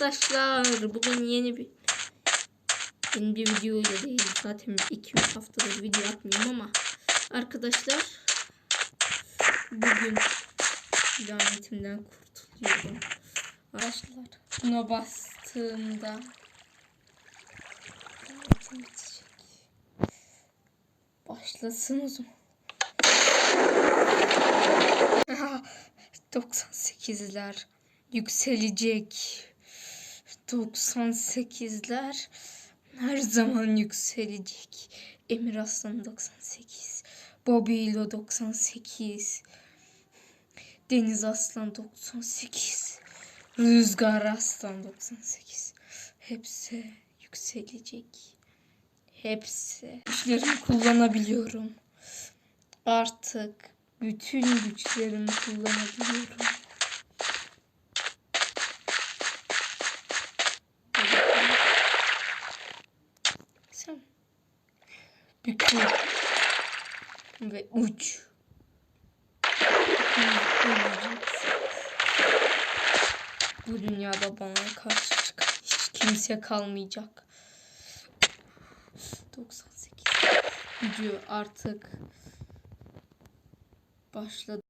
Arkadaşlar bugün yeni bir yeni bir video ile değil zaten 2-3 haftadır video atmıyorum ama arkadaşlar bugün lanetimden kurtuluyorum. Arkadaşlar buna bastığımda. Başlasın o zaman. 98'ler yükselecek. 98'ler her zaman yükselecek. Emir Aslan 98. Bobby Ilo 98. Deniz Aslan 98. Rüzgar Aslan 98. Hepsi yükselecek. Hepsi. Güçlerimi kullanabiliyorum. Artık bütün güçlerimi kullanabiliyorum. Bükül ve uç. Bu dünyada bana karşı hiç kimse kalmayacak. 98 gücü artık başladı.